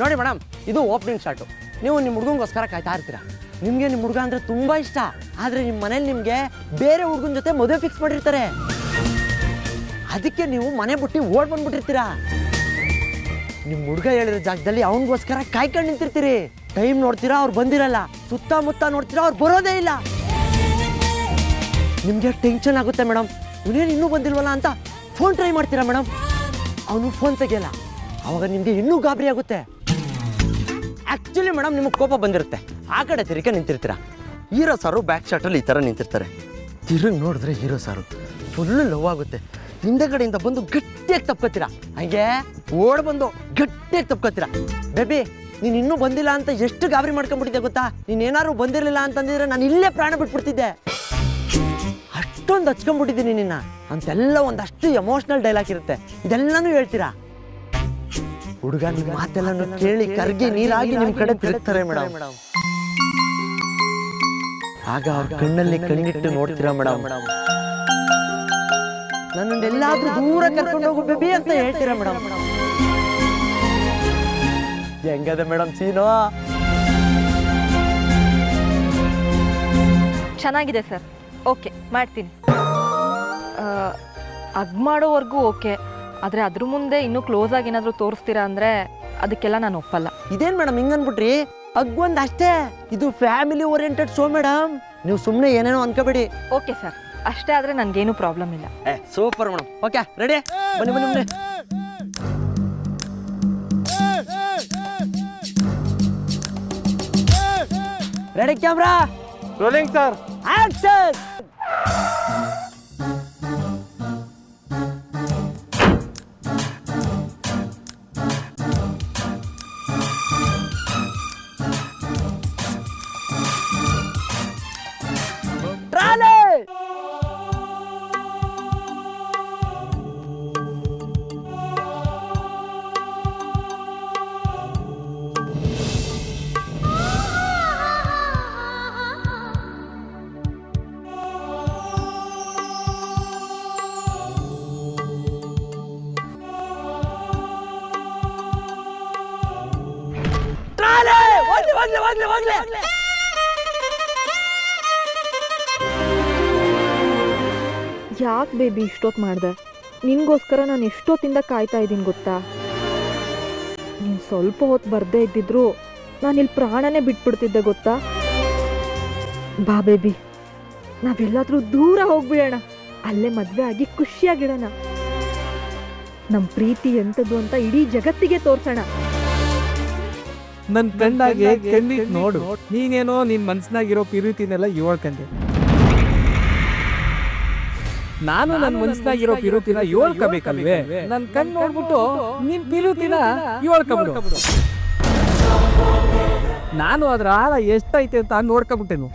ನೋಡಿ ಮೇಡಮ್, ಇದು opening shot. ನೀವು ನಿಮ್ಮ ಹುಡುಗಂಗೋಸ್ಕರ ಕಾಯ್ತಾ ಇರ್ತೀರಾ? ನಿಮಗೆ ನಿಮ್ಮ ಹುಡುಗ ಅಂದರೆ ತುಂಬ ಇಷ್ಟ. ಆದರೆ ನಿಮ್ಮ ಮನೇಲಿ ನಿಮಗೆ ಬೇರೆ ಹುಡುಗನ ಜೊತೆ ಮದುವೆ ಫಿಕ್ಸ್ ಮಾಡಿರ್ತಾರೆ. ಅದಕ್ಕೆ ನೀವು ಮನೆ ಬಿಟ್ಟು ಓಡ್ ಬಂದ್ಬಿಟ್ಟಿರ್ತೀರಾ? ನಿಮ್ಮ ಹುಡುಗ ಹೇಳಿರೋ ಜಾಗದಲ್ಲಿ ಅವನಿಗೋಸ್ಕರ ಕಾಯ್ಕೊಂಡು ನಿಂತಿರ್ತೀರಿ. ಟೈಮ್ ನೋಡ್ತೀರಾ, ಅವ್ರು ಬಂದಿರಲ್ಲ. ಸುತ್ತಮುತ್ತ ನೋಡ್ತೀರಾ, ಅವ್ರು ಬರೋದೇ ಇಲ್ಲ. ನಿಮಗೆ ಟೆನ್ಷನ್ ಆಗುತ್ತೆ ಮೇಡಮ್. ಇವನೇನು ಇನ್ನೂ ಬಂದಿಲ್ವಲ್ಲ ಅಂತ ಫೋನ್ ಟ್ರೈ ಮಾಡ್ತೀರಾ ಮೇಡಮ್? ಅವನು ಫೋನ್ ತೆಗಿಯಲ್ಲ. ಅವಾಗ ನಿಮಗೆ ಇನ್ನೂ ಗಾಬರಿ ಆಗುತ್ತೆ. ಆ್ಯಕ್ಚುಲಿ ಮೇಡಮ್ ನಿಮಗೆ ಕೋಪ ಬಂದಿರುತ್ತೆ. ಆ ಕಡೆ ತಿರುಗಿ ನಿಂತಿರ್ತೀರಾ? ಹೀರೋ ಸಾರು ಬ್ಯಾಕ್ ಶಾಟಲ್ಲಿ ಈ ಥರ ನಿಂತಿರ್ತಾರೆ. ತಿರುಗಿ ನೋಡಿದ್ರೆ ಹೀರೋ ಸಾರು ಫುಲ್ಲು ಲವ್ ಆಗುತ್ತೆ. ಹಿಂದೆ ಕಡೆಯಿಂದ ಬಂದು ಗಟ್ಟಿಯಾಗಿ ತಪ್ಕೋತೀರಾ? ಹಂಗೆ ಓಡ್ ಬಂದು ಗಟ್ಟಿಯಾಗಿ ತಪ್ಕೋತೀರಾ? ಬೇಬಿ ನೀನು ಇನ್ನೂ ಬಂದಿಲ್ಲ ಅಂತ ಎಷ್ಟು ಗಾಬರಿ ಮಾಡ್ಕೊಂಡ್ಬಿಟ್ಟಿದ್ದೆ ಗೊತ್ತಾ? ನೀನು ಏನಾದ್ರು ಬಂದಿರಲಿಲ್ಲ ಅಂತಂದಿದ್ರೆ ನಾನು ಇಲ್ಲೇ ಪ್ರಾಣ ಬಿಟ್ಬಿಡ್ತಿದ್ದೆ. ಅಷ್ಟೊಂದು ಹಚ್ಕೊಂಡ್ಬಿಟ್ಟಿದ್ದೀನಿ ನಿನ್ನ. ಅಂತೆಲ್ಲ ಒಂದಷ್ಟು ಎಮೋಷ್ನಲ್ ಡೈಲಾಗ್ ಇರುತ್ತೆ. ಇದೆಲ್ಲನೂ ಹೇಳ್ತೀರಾ? ಹುಡುಗ ನಿಮ್ಮ ಮಾತೆಲ್ಲ ಕೇಳಿ ಕರ್ಗಿ ನೀರಾಗಿ ನಿಮ್ಮ ಕಡೆ ತಿರುಗ್ತಾರೆ ಮೇಡಮ್ ಆಗ ಅವ್ರ ಕಣ್ಣಲ್ಲಿ ಕಣ್ಣಿಟ್ಟು ನೋಡ್ತೀರಾ ಮೇಡಮ್ ನನ್ನೆಲ್ಲಾದ್ರೂ ದೂರ ಕರ್ಕೊಂಡು ಹೋಗು ಬೇಬಿ ಅಂತ ಹೇಳ್ತೀರಾ ಮೇಡಮ್ ಹೆಂಗದ ಮೇಡಮ್ ಸೀನೋ? ಚೆನ್ನಾಗಿದೆ ಸರ್. ಓಕೆ, ಮಾಡ್ತೀನಿ. ಅಗ್ ಮಾಡೋವರೆಗೂ ಓಕೆ. ಆದರೆ ಅದ್ರ ಮುಂದೆ ಇನ್ನೂ ಕ್ಲೋಸ್ ಆಗಿ ಏನಾದರೂ ತೋರಿಸ್ತೀರಾ ಅಂದರೆ ಅದಕ್ಕೆಲ್ಲ ನಾನು ಒಪ್ಪಲ್ಲ. ಇದೇನು ಮೇಡಮ್ ಹಿಂಗನ್ಬಿಟ್ರಿ ಅಗ್ಗೊಂದ್ ಅಷ್ಟೇ. ಇದು ಫ್ಯಾಮಿಲಿ ಓರಿಯೆಂಟೆಡ್ ಶೋ ಮೇಡಮ್. ನೀವು ಸುಮ್ಮನೆ ಏನೇನೋ ಅನ್ಕೋಬೇಡಿ. ಓಕೆ ಸರ್ ಅಷ್ಟೇ ಆದರೆ ನನಗೇನು ಪ್ರಾಬ್ಲಮ್ ಇಲ್ಲ. ಏ ಸೂಪರ್ ಮೇಡಮ್. ಓಕೆ ರೆಡಿ ಬನ್ನಿ ಬನ್ನಿ ಬನ್ನಿ. Ready camera rolling sir action ಹೋಗ್ಲಿ ಹೋಗ್ಲಿ ಹೋಗ್ಲಿ. ಯಾಕೆ ಬೇಬಿ ಇಷ್ಟೊತ್ತು ಮಾಡಿದೆ? ನಿನಗೋಸ್ಕರ ನಾನು ಎಷ್ಟೊತ್ತಿಂದ ಕಾಯ್ತಾ ಇದ್ದೀನಿ ಗೊತ್ತಾ? ನೀನು ಸ್ವಲ್ಪ ಹೊತ್ತು ಬರದೇ ಇದ್ದಿದ್ರು ನಾನು ಇಲ್ಲಿ ಪ್ರಾಣನೇ ಬಿಟ್ಬಿಡ್ತಿದ್ದೆ ಗೊತ್ತಾ? ಬಾ ಬೇಬಿ, ನಾವೆಲ್ಲಾದರೂ ದೂರ ಹೋಗ್ಬಿಡೋಣ. ಅಲ್ಲೇ ಮದುವೆ ಆಗಿ ಖುಷಿಯಾಗಿಡೋಣ. ನಮ್ಮ ಪ್ರೀತಿ ಎಂಥದ್ದು ಅಂತ ಇಡೀ ಜಗತ್ತಿಗೆ ತೋರ್ಸೋಣ. ನನ್ ಕಂಡಾಗೆ ಕಣ್ಣಿಟ್ ನೋಡು. ನೀನೇನೋ ನಿನ್ ಮನ್ಸ್ನಾಗಿರೋ ಪಿರುತಿನೆಲ್ಲ ಹೇಳ್ಕಂಡೆ ನಾನು ನನ್ನ ಮನ್ಸ್ನಾಗಿರೋ ಪಿರುತಿನ ಹೇಳ್ಕಬೇಕಲ್ವೇ ನನ್ ಕಣ್ ನೋಡ್ಬಿಟ್ಟು ನಿನ್ ಪಿರುತಿನ ಹೇಳ್ಕಬಿಡು ನಾನು ಅದ್ರ ಆಳ ಎಷ್ಟೈತೆ ಅಂತ ನೋಡ್ಕೊಬಿಟ್ಟೆನು.